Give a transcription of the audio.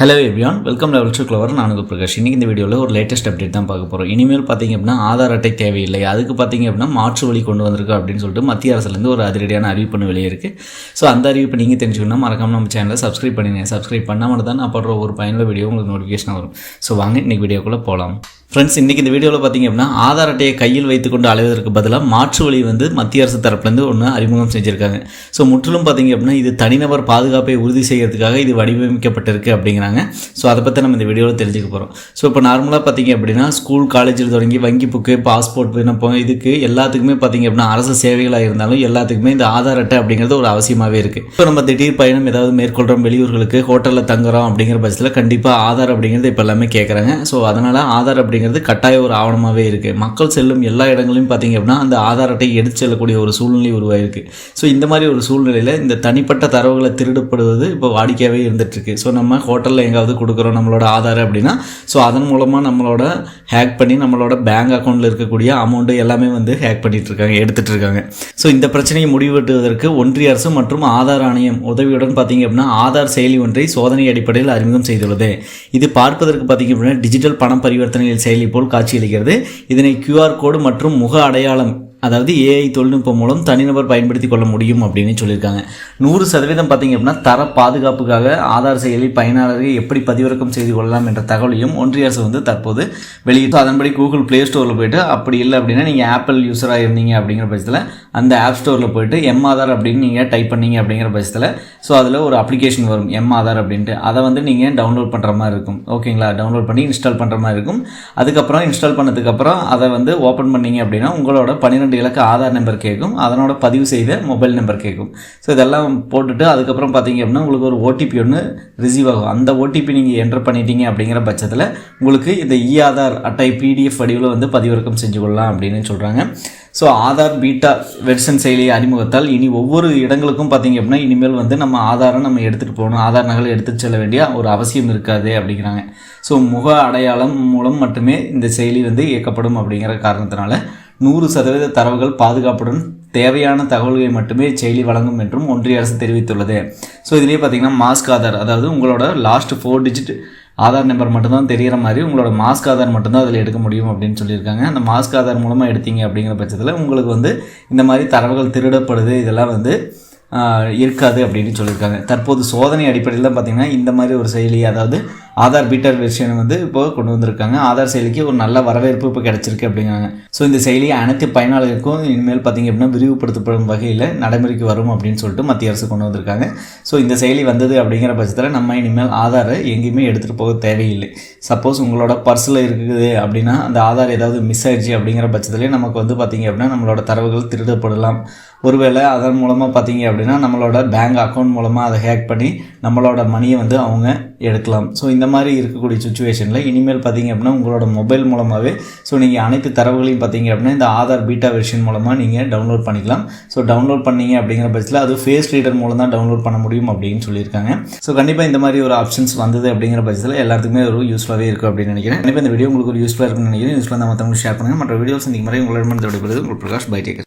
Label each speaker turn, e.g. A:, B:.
A: Hello everyone welcome level two clever நான் பிரகாஷ். இன்றைக்கி இந்த வீடியோவில் ஒரு லேட்டஸ்ட் அப்டேட் தான் பார்க்க போகிறோம் இனிமேல் பார்த்தீங்க அப்படின்னா ஆதார் அட்டை தேவையில்லை. அதுக்கு பார்த்தீங்க அப்படின்னா மாற்று வழி கொண்டு வந்திருக்கு அப்படின்னு சொல்லிட்டு மத்திய அரசுலேருந்து ஒரு அதிரடியான அறிவிப்பு வெளியே இருக்குது ஸோ அந்த அறிவிப்பு நீங்கள் தெரிஞ்சுக்கணும் மறக்காமல் நம்ம சேனலை சப்ஸ்கிரைப் பண்ணிடுங்க. சப்ஸ்கிரைப் பண்ணாமல் தான் நான் போடுற ஒரு பயனுள்ள வீடியோ உங்களுக்கு நோட்டிஃபிகேஷன் வரும். ஸோ வாங்க இன்றைக்கி வீடியோக்குள்ளே போகலாம் ஃப்ரெண்ட்ஸ் இன்றைக்கி இந்த வீடியோவில் பார்த்தீங்க அப்படின்னா ஆதார் அட்டையை கையில் வைத்துக்கொண்டு அலைவதற்கு பதிலாக மாற்று வழி வந்து மத்திய அரசு தரப்புலேருந்து ஒன்று அறிமுகம் செஞ்சுருக்காங்க. ஸோ முற்றிலும் பார்த்தீங்க அப்படின்னா இது தனிநபர் பாதுகாப்பை உறுதி செய்கிறதுக்காக இது வடிவமைக்கப்பட்டிருக்கு அப்படிங்கிறாங்க. ஸோ அதை பற்றி நம்ம இந்த வீடியோவில் தெரிஞ்சுக்க போகிறோம் ஸோ இப்போ நார்மலாக பார்த்தீங்க அப்படின்னா ஸ்கூல் காலேஜில் தொடங்கி வங்கி புக்கு பாஸ்போர்ட் விண்ணப்பம் இதுக்கு எல்லாத்துக்குமே பார்த்தீங்க அப்படின்னா அரசு சேவைகளாக இருந்தாலும் எல்லாத்துக்குமே இந்த ஆதார் அட்டை அப்படிங்கிறது ஒரு அவசியமாகவே இருக்குது இப்போ நம்ம திடீர் பயணம் ஏதாவது மேற்கொள்கிறோம் வெளியூர்களுக்கு ஹோட்டலில் தங்குறோம் அப்படிங்கிற பட்சத்தில் கண்டிப்பாக ஆதார் அப்படிங்கிறது இப்போ எல்லாமே கேட்குறாங்க ஸோ அதனால் ஆதார் அப்படி அப்படிங்கிறது கட்டாய ஒரு ஆவணமாகவே இருக்குது மக்கள் செல்லும் எல்லா இடங்களையும் பார்த்தீங்க அப்படின்னா அந்த ஆதார் அட்டை எடுத்து செல்லக்கூடிய ஒரு சூழ்நிலை உருவாயிருக்கு. ஸோ இந்த மாதிரி ஒரு சூழ்நிலையில் இந்த தனிப்பட்ட தரவுகளை திருடப்படுவது இப்போ வாடிக்கையாகவே இருந்துகிட்ருக்கு ஸோ நம்ம ஹோட்டலில் எங்காவது கொடுக்குறோம் நம்மளோட ஆதார் அப்படின்னா ஸோ அதன் மூலமாக நம்மளோட ஹேக் பண்ணி நம்மளோட பேங்க் அக்கௌண்ட்டில் இருக்கக்கூடிய அமௌண்ட்டு எல்லாமே வந்து ஹேக் பண்ணிட்டு இருக்காங்க எடுத்துகிட்டு இருக்காங்க ஸோ இந்த பிரச்சனையை முடிவெட்டுவதற்கு ஒன்றிய அரசு மற்றும் ஆதார் ஆணையம் உதவியுடன் பார்த்தீங்க அப்படின்னா ஆதார் செயலி ஒன்றை சோதனை அடிப்படையில் அறிமுகம் செய்துள்ளது. இது பார்ப்பதற்கு பார்த்தீங்க அப்படின்னா டிஜிட்டல் பண பரிவர்த்தனையில் செயலி போல் காட்சியளிக்கிறது. இதனை கியூஆர் கோடு மற்றும் முக அடையாளம் அதாவது ஏஐ தொழில்நுட்பம் மூலம் தனிநபர் பயன்படுத்தி கொள்ள முடியும் அப்படின்னு சொல்லியிருக்காங்க. நூறு சதவீதம் பார்த்தீங்க அப்படின்னா தர பாதுகாப்புக்காக ஆதார் செயலி பயனாளரை எப்படி பதிவிறக்கம் செய்து கொள்ளலாம் என்ற தகவலையும் ஒன்றிய அரசு வந்து தற்போது வெளியிட்டு அதன்படி கூகுள் ப்ளே ஸ்டோரில் போயிட்டு அப்படி இல்லை அப்படின்னா நீங்கள் ஆப்பிள் யூஸராக இருந்தீங்க அப்படிங்கிற பட்சத்தில் அந்த ஆப் ஸ்டோரில் போயிட்டு எம் ஆதார் அப்படின்னு நீங்கள் டைப் பண்ணீங்க அப்படிங்கிற பட்சத்தில் ஸோ அதில் ஒரு அப்ளிகேஷன் வரும் எம் ஆதார் அப்படின்ட்டு. அதை வந்து நீங்கள் டவுன்லோட் பண்ணுற மாதிரி இருக்கும். ஓகேங்களா டவுன்லோட் பண்ணி இன்ஸ்டால் பண்ணுற மாதிரி இருக்கும். அதுக்கப்புறம் இன்ஸ்டால் பண்ணதுக்கப்புறம் அதை வந்து ஓப்பன் பண்ணீங்க அப்படின்னா உங்களோட பன்னிரெண்டு இலக்க ஆதார் நம்பர் கேட்கும் அதனோட பதிவு செய்த மொபைல் நம்பர் கேட்கும் ஸோ இதெல்லாம் போட்டுட்டு அதுக்கப்புறம் பார்த்தீங்க அப்படின்னா உங்களுக்கு ஒரு ஓடிபி ஒன்று ரிசீவ் ஆகும். அந்த ஓடிபி நீங்கள் என்டர் பண்ணிட்டீங்க அப்படிங்கிற பட்சத்தில் உங்களுக்கு இந்த இ ஆதார் அட்டை பிடிஎஃப் வடிவில் வந்து பதிவிறக்கம் செஞ்சு கொள்ளலாம் அப்படின்னு சொல்கிறாங்க ஸோ ஆதார் பீட்டா வெர்ஷன் செயலி அறிமுகத்தால் இனி ஒவ்வொரு இடங்களுக்கும் பார்த்தீங்க அப்படின்னா இனிமேல் வந்து நம்ம ஆதாரை நம்ம எடுத்துகிட்டு போகணும். ஆதார் நகலை எடுத்துகிட்டு செல்ல வேண்டிய ஒரு அவசியம் இருக்காது அப்படிங்கிறாங்க. ஸோ முக அடையாளம் மூலம் மட்டுமே இந்த செயலி வந்து இயக்கப்படும் அப்படிங்கிற காரணத்தினால நூறு சதவீத தரவுகள் பாதுகாப்புடன் தேவையான தகவல்களை மட்டுமே செயலி வழங்கும் என்றும் ஒன்றிய அரசு தெரிவித்துள்ளது. ஸோ இதுலேயே பார்த்தீங்கன்னா மாஸ்க் ஆதார் அதாவது உங்களோட last four digit Aadhaar number மட்டும்தான் தெரிகிற மாதிரி உங்களோட மாஸ்க் ஆதார் மட்டும்தான் அதில் எடுக்க முடியும் அப்படின்னு சொல்லியிருக்காங்க. அந்த மாஸ்க் ஆதார் மூலமாக எடுத்தீங்க அப்படிங்கிற பட்சத்தில் உங்களுக்கு வந்து இந்த மாதிரி தரவுகள் திருடப்படுது இதெல்லாம் வந்து இருக்காது அப்படின்னு சொல்லியிருக்காங்க. தற்போது சோதனை அடிப்படையில் தான் பார்த்தீங்கன்னா இந்த மாதிரி ஒரு செயலி அதாவது ஆதார் பீட்டர் வெர்ஷனை வந்து இப்போ கொண்டு வந்திருக்காங்க. ஆதார் செயலிக்கு ஒரு நல்ல வரவேற்பு இப்போ கிடச்சிருக்கு அப்படிங்கிறாங்க. ஸோ இந்த செயலியை அனைத்து பயனாளர்களுக்கும் இனிமேல் பார்த்தீங்க அப்படின்னா விரிவுபடுத்தப்படும் வகையில் நடைமுறைக்கு வரும் அப்படின்னு சொல்லிட்டு மத்திய அரசு கொண்டு வந்திருக்காங்க. ஸோ இந்த செயலி வந்தது அப்படிங்கிற பட்சத்தில் நம்ம இனிமேல் ஆதாரை எங்கேயுமே எடுத்துகிட்டு போக தேவையில்லை. சப்போஸ் உங்களோட பர்ஸில் இருக்குது அப்படின்னா அந்த ஆதார் ஏதாவது மிஸ் ஆயிடுச்சு அப்படிங்கிற பட்சத்துலேயே நமக்கு வந்து பார்த்தீங்க அப்படின்னா நம்மளோட தரவுகள் திருடப்படலாம். ஒருவேளை அதன் மூலமாக பார்த்தீங்க அப்படின்னா நம்மளோட பேங்க் அக்கௌண்ட் மூலமாக அதை ஹேக் பண்ணி நம்மளோட மணியை வந்து அவங்க எடுக்கலாம். ஸோ இந்த மாதிரி இருக்கக்கூடிய சுச்சுவேஷனில் இனிமேல் பார்த்தீங்க அப்படின்னா உங்களோட மொபைல் மூலமாகவே ஸோ நீங்கள் அனைத்து தரவுகளையும் பார்த்தீங்க அப்படின்னா இந்த ஆதார் பீட்டா வெர்ஷன் மூலமாக நீங்கள் டவுன்லோட் பண்ணிக்கலாம். ஸோ டவுன்லோட் பண்ணீங்க அப்படிங்கிற பட்சத்தில் அது ஃபேஸ் ரீடர் மூலம் தான் டவுன்லோட் பண்ண முடியும் அப்படின்னு சொல்லியிருக்காங்க. ஸோ கண்டிப்பாக இந்த மாதிரி ஒரு ஆப்ஷன்ஸ் வந்தது அப்படிங்கிற பட்சத்தில் எல்லாத்துக்குமே ஒரு யூஸ்ஃபுல்லாகவே இருக்கும் அப்படின்னு நினைக்கிறேன். கண்டிப்பாக இந்த வீடியோ உங்களுக்கு ஒரு யூஸ்ஃபுல்லாக இருக்கும்னு நினைக்கிறேன். யூஸ்ஃபுல்லாக மற்றவங்களுக்கு ஷேர் பண்ணுங்கள் மற்ற வீடியோஸ் இந்த மாதிரி உங்களிடம் விடைபெறுது உங்கள் பிரகாஷ் பை டேக்கர்